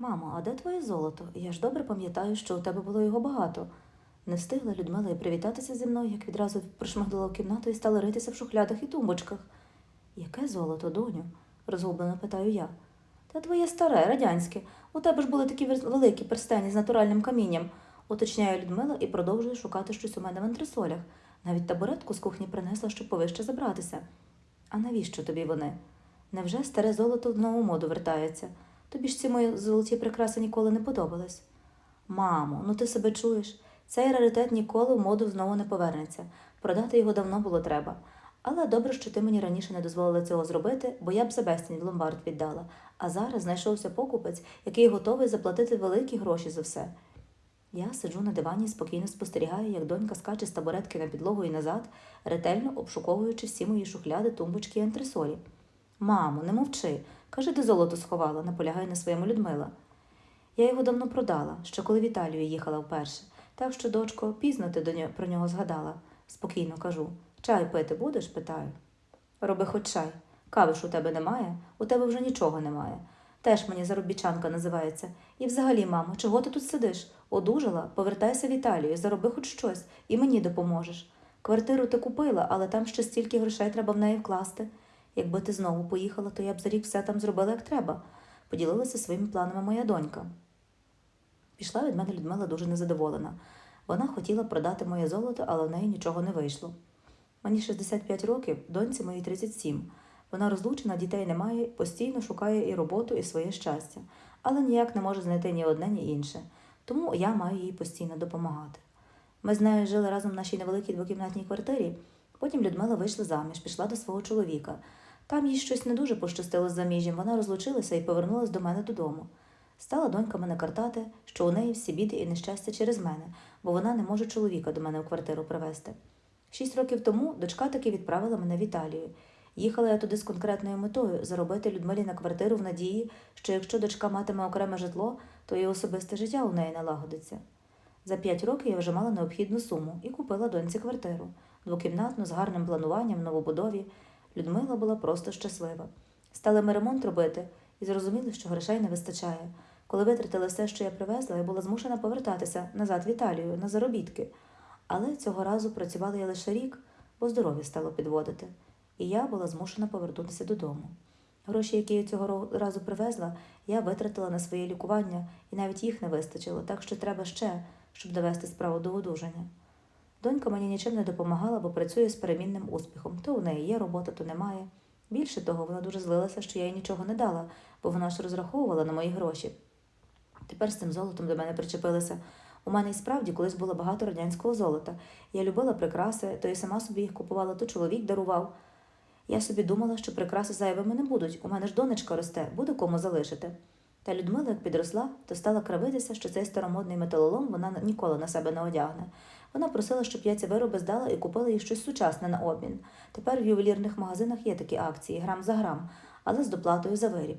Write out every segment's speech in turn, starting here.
Мамо, а де твоє золото? Я ж добре пам'ятаю, що у тебе було його багато. Не встигла Людмила і привітатися зі мною, як відразу прошмигнула в кімнату і стала ритися в шухлядах і тумбочках. Яке золото, доню? розгублено питаю я. Та твоє старе, радянське. У тебе ж були такі великі перстені з натуральним камінням, уточняє Людмила і продовжує шукати щось у мене в антресолях. Навіть табуретку з кухні принесла, щоб повище забратися. А навіщо тобі вони? Невже старе золото в нову моду вертається? Тобі ж ці мої золоті прикраси ніколи не подобались. Мамо, ну ти себе чуєш? Цей раритет ніколи в моду знову не повернеться. Продати його давно було треба. Але добре, що ти мені раніше не дозволила цього зробити, бо я б за безцінь в ломбард віддала. А зараз знайшовся покупець, який готовий заплатити великі гроші за все. Я сиджу на дивані і спокійно спостерігаю, як донька скаче з табуретки на підлогу і назад, ретельно обшуковуючи всі мої шухляди, тумбочки і антресолі. Мамо, не мовчи. Кажи, де золото сховала, наполягає на своєму Людмила. Я його давно продала, ще коли в Італію їхала вперше. Так що, дочко, пізно ти до нього, про нього згадала. Спокійно кажу. Чай пити будеш? питаю. Роби хоч чай. Кави ж у тебе немає, у тебе вже нічого немає. Теж мені заробітчанка називається. І взагалі, мамо, чого ти тут сидиш? Одужала, повертайся в Італію, зароби хоч щось, і мені допоможеш. Квартиру ти купила, але там ще стільки грошей треба в неї вкласти. Якби ти знову поїхала, то я б за рік все там зробила як треба, поділилася своїми планами моя донька. Пішла від мене Людмила дуже незадоволена. Вона хотіла продати моє золото, але в неї нічого не вийшло. Мені 65 років, доньці моїй 37. Вона розлучена, дітей немає, постійно шукає і роботу, і своє щастя, але ніяк не може знайти ні одне, ні інше. Тому я маю їй постійно допомагати. Ми з нею жили разом в нашій невеликій двокімнатній квартирі. Потім Людмила вийшла заміж, пішла до свого чоловіка. Там їй щось не дуже пощастило з заміжжям. Вона розлучилася і повернулася до мене додому. Стала донька мене картати, що у неї всі біди і нещастя через мене, бо вона не може чоловіка до мене в квартиру привезти. Шість років тому дочка таки відправила мене в Італію. Їхала я туди з конкретною метою заробити Людмилі на квартиру в надії, що якщо дочка матиме окреме житло, то і особисте життя у неї налагодиться. За п'ять років я вже мала необхідну суму і купила доньці квартиру двокімнатну з гарним плануванням новобудові. Людмила була просто щаслива. Стали ми ремонт робити і зрозуміли, що грошей не вистачає. Коли витратили все, що я привезла, я була змушена повертатися назад в Італію на заробітки. Але цього разу працювала я лише рік, бо здоров'я стало підводити, і я була змушена повернутися додому. Гроші, які я цього разу привезла, я витратила на своє лікування, і навіть їх не вистачило, так що треба ще, щоб довести справу до одужання. Донька мені нічим не допомагала, бо працює з перемінним успіхом. То у неї є робота, то немає. Більше того, вона дуже злилася, що я їй нічого не дала, бо вона ж розраховувала на мої гроші. Тепер з цим золотом до мене причепилися. У мене і справді колись було багато радянського золота. Я любила прикраси, то і сама собі їх купувала, то чоловік дарував. Я собі думала, що прикраси зайвими не будуть. У мене ж донечка росте, буде кому залишити. Та Людмила, як підросла, то стала кривитися, що цей старомодний металолом вона ніколи на себе не одягне. Вона просила, щоб я ці вироби здала і купила їй щось сучасне на обмін. Тепер в ювелірних магазинах є такі акції, грам за грам, але з доплатою за виріб.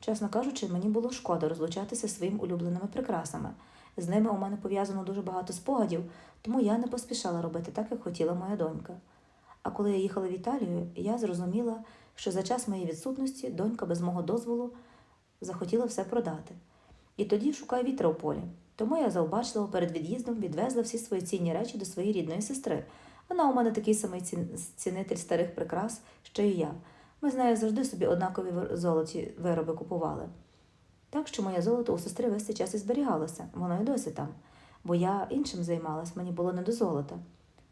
Чесно кажучи, мені було шкода розлучатися зі своїми улюбленими прикрасами. З ними у мене пов'язано дуже багато спогадів, тому я не поспішала робити так, як хотіла моя донька. А коли я їхала в Італію, я зрозуміла, що за час моєї відсутності донька без мого дозволу захотіла все продати. І тоді шукаю вітра у полі. Тому я завбачливо перед від'їздом відвезла всі свої цінні речі до своєї рідної сестри. Вона у мене такий самий цінитель старих прикрас, що і я. Ми з нею завжди собі однакові золоті вироби купували. Так що моє золото у сестри весь цей час і зберігалося, воно і досі там, бо я іншим займалась, мені було не до золота.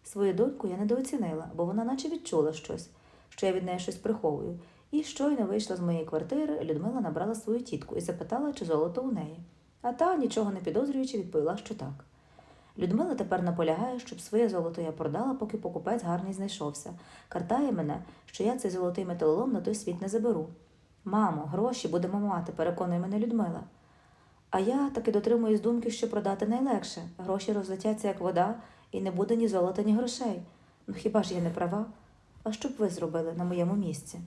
Свою доньку я недооцінила, бо вона наче відчула щось, що я від неї щось приховую. І щойно вийшла з моєї квартири, Людмила набрала свою тітку і запитала, чи золото у неї. А та, нічого не підозрюючи, відповіла, що так. Людмила тепер наполягає, щоб своє золото я продала, поки покупець гарний знайшовся. Картає мене, що я цей золотий металолом на той світ не заберу. Мамо, гроші будемо мати, переконує мене Людмила. А я таки дотримуюсь думки, що продати найлегше. Гроші розлетяться, як вода, і не буде ні золота, ні грошей. Ну хіба ж я не права? А що б ви зробили на моєму місці?